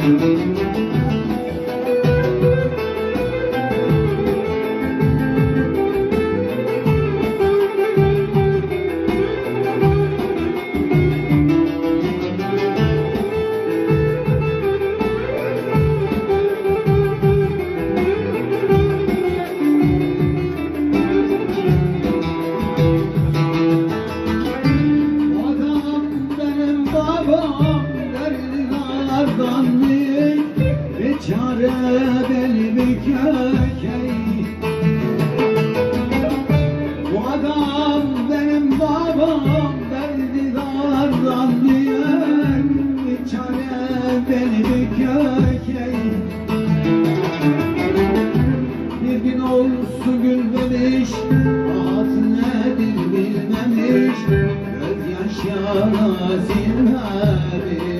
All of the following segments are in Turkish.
Mm-hmm. hikaye Bu adam benim babam derdi dardan Çare beni kökey. Bir gün olsun gülmemiş Ağız nedir bilmemiş. Göz yaşına silmemiş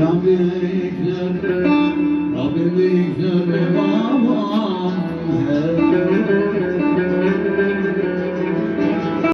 Rabbim büyüktür, Rabbim büyüktür